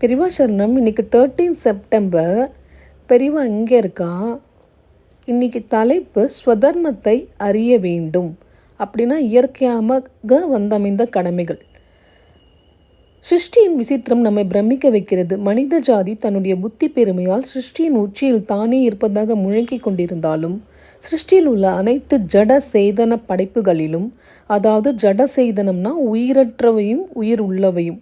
பெரியவா சரணம் இன்றைக்கி தேர்ட்டீன் செப்டம்பர் பெரியவா இங்கே இருக்கா? இன்னைக்கு தலைப்பு ஸ்வதர்மத்தை அறிய வேண்டும். அப்படின்னா இயற்கையாக வந்தமைந்த கடமைகள். சிருஷ்டியின் விசித்திரம் நம்மை பிரமிக்க வைக்கிறது. மனித ஜாதி தன்னுடைய புத்தி பெருமையால் சிருஷ்டியின் உச்சியில் தானே இருப்பதாக முழங்கிக் கொண்டிருந்தாலும் சிருஷ்டியில் உள்ள அனைத்து ஜட சேதன படைப்புகளிலும் அதாவது ஜட சேதனம்னா உயிரற்றவையும் உயிர் உள்ளவையும்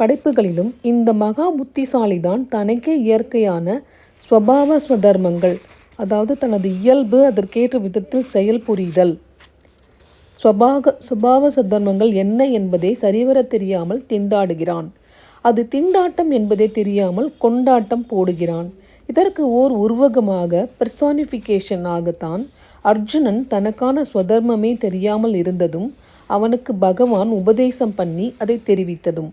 படைப்புகளிலும் இந்த மகா புத்திசாலிதான் தனக்கே இயற்கையான ஸ்வபாவ ஸ்வதர்மங்கள் அதாவது தனது இயல்பு அதற்கேற்ற விதத்தில் செயல் புரிதல். ஸ்வபாக சுபாவ சத்தர்மங்கள் என்ன என்பதை சரிவர தெரியாமல் திண்டாடுகிறான். அது திண்டாட்டம் என்பதை தெரியாமல் கொண்டாட்டம் போடுகிறான். இதற்கு ஓர் உருவகமாக பெர்சானிஃபிகேஷன் ஆகத்தான் அர்ஜுனன் தனக்கான ஸ்வதர்மமே தெரியாமல் இருந்ததும் அவனுக்கு பகவான் உபதேசம் பண்ணி அதை தெரிவித்ததும்.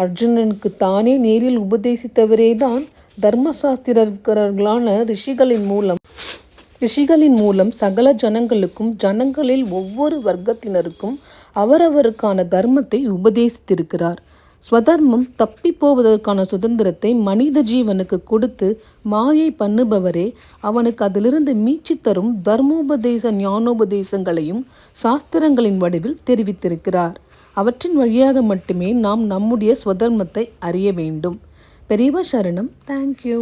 அர்ஜுனனுக்கு தானே நேரில் உபதேசித்தவரேதான் தர்மசாஸ்திரர்களான ரிஷிகளின் மூலம் ரிஷிகளின் மூலம் சகல ஜனங்களுக்கும் ஜனங்களில் ஒவ்வொரு வர்க்கத்தினருக்கும் அவரவருக்கான தர்மத்தை உபதேசித்திருக்கிறார். ஸ்வதர்மம் தப்பி போவதற்கான சுதந்திரத்தை மனித ஜீவனுக்கு கொடுத்து மாயை பண்ணுபவரே அவனுக்கு அதிலிருந்து மீட்சி தரும் தர்மோபதேச ஞானோபதேசங்களையும் சாஸ்திரங்களின் வடிவில் தெரிவித்திருக்கிறார். அவற்றின் வழியாக மட்டுமே நாம் நம்முடைய ஸ்வதர்மத்தை அறிய வேண்டும். பெரியவா சரணம். தேங்க்யூ